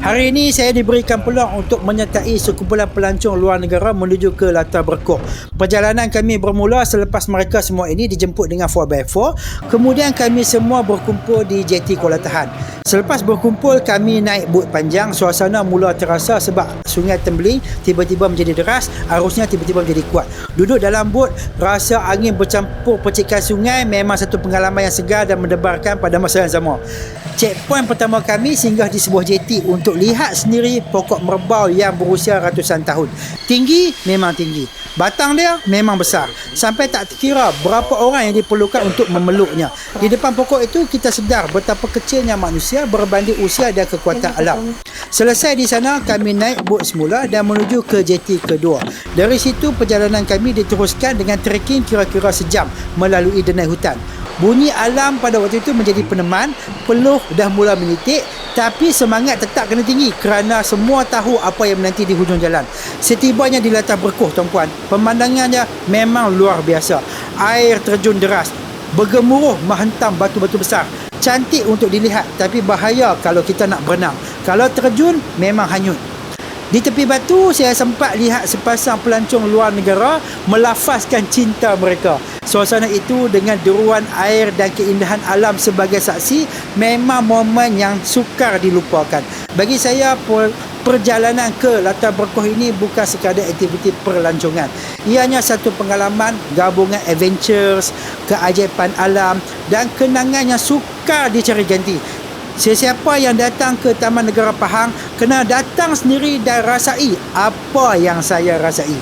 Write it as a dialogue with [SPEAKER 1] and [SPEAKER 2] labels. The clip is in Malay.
[SPEAKER 1] Hari ini saya diberikan peluang untuk menyertai sekumpulan pelancong luar negara menuju ke latar berkoh. Perjalanan kami bermula selepas mereka semua ini dijemput dengan 4x4. Kemudian kami semua berkumpul di JT Kuala Tahan. Selepas berkumpul kami naik bot panjang. Suasana mula terasa sebab sungai Tembling tiba-tiba menjadi deras, arusnya tiba-tiba menjadi kuat. Duduk dalam bot, rasa angin bercampur percikan sungai memang satu pengalaman yang segar dan mendebarkan pada masa yang sama. Checkpoint pertama kami singgah di sebuah JT untuk lihat sendiri pokok merbau yang berusia ratusan tahun. Tinggi memang tinggi. Batang dia memang besar. Sampai tak terkira berapa orang yang diperlukan untuk memeluknya. Di depan pokok itu kita sedar betapa kecilnya manusia berbanding usia dan kekuatan alam. Selesai di sana kami naik bot semula dan menuju ke JT kedua. Dari situ perjalanan kami diteruskan dengan trekking kira-kira sejam melalui denai hutan. Bunyi alam pada waktu itu menjadi peneman, peluh dah mula menitik, tapi semangat tetap kena tinggi kerana semua tahu apa yang menanti di hujung jalan. Setibanya di latar berkuh tuan-puan, pemandangannya memang luar biasa. Air terjun deras, bergemuruh menghentam batu-batu besar. Cantik untuk dilihat tapi bahaya kalau kita nak berenang. Kalau terjun memang hanyut. Di tepi batu saya sempat lihat sepasang pelancong luar negara melafazkan cinta mereka. Suasana itu dengan deruan air dan keindahan alam sebagai saksi memang momen yang sukar dilupakan. Bagi saya perjalanan ke latar berkoh ini bukan sekadar aktiviti perlancongan. Ianya satu pengalaman gabungan adventures, keajaiban alam dan kenangan yang sukar dicari ganti. Sesiapa yang datang ke Taman Negara Pahang kena datang sendiri dan rasai apa yang saya rasai.